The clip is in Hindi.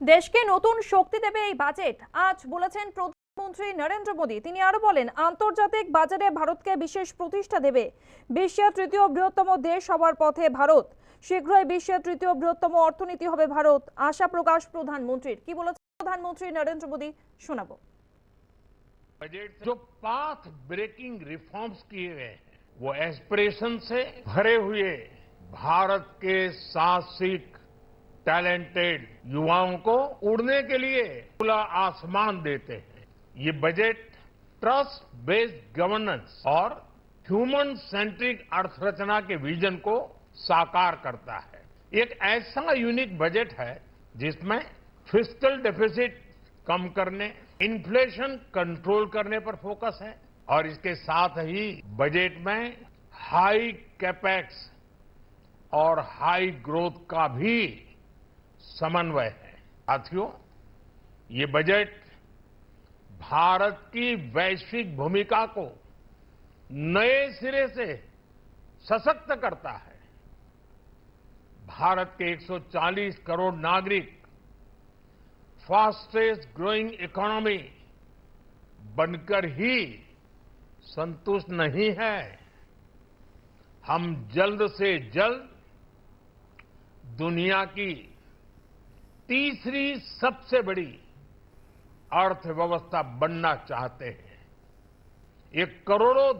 দেশকে নতুন শক্তি দেবে এই বাজেট আজ বলেছেন প্রধানমন্ত্রী নরেন্দ্র মোদী তিনি আরো বলেন আন্তর্জাতিক বাজারে ভারতকে বিশেষ প্রতিষ্ঠা দেবে বিশ্বের তৃতীয় বৃহত্তম দেশ হওয়ার পথে ভারত শীঘ্রই বিশ্বের তৃতীয় বৃহত্তম অর্থনীতি হবে ভারত আশা প্রকাশ প্রধানমন্ত্রীর কি বলেছেন প্রধানমন্ত্রী নরেন্দ্র মোদী শোনাবো बजट से जो पाथ ब्रेकिंग रिफॉर्म्स किए गए हैं वो एस्पिरेशन से भरे हुए भारत के साहसिक टैलेंटेड युवाओं को उड़ने के लिए खुला आसमान देते हैं। ये बजट ट्रस्ट बेस्ड गवर्नेंस और ह्यूमन सेंट्रिक अर्थरचना के विजन को साकार करता है। एक ऐसा यूनिक बजट है जिसमें फिस्कल डेफिसिट कम करने इन्फ्लेशन कंट्रोल करने पर फोकस है और इसके साथ ही बजट में हाई कैपेक्स और हाई ग्रोथ का भी समन्वय है। साथियों, ये बजट भारत की वैश्विक भूमिका को नए सिरे से सशक्त करता है। भारत के 140 करोड़ नागरिक फास्टेस्ट ग्रोइंग इकोनॉमी बनकर ही संतुष्ट नहीं है। हम जल्द से जल्द दुनिया की तीसरी सबसे बड़ी अर्थव्यवस्था बनना चाहते हैं। ये करोड़ों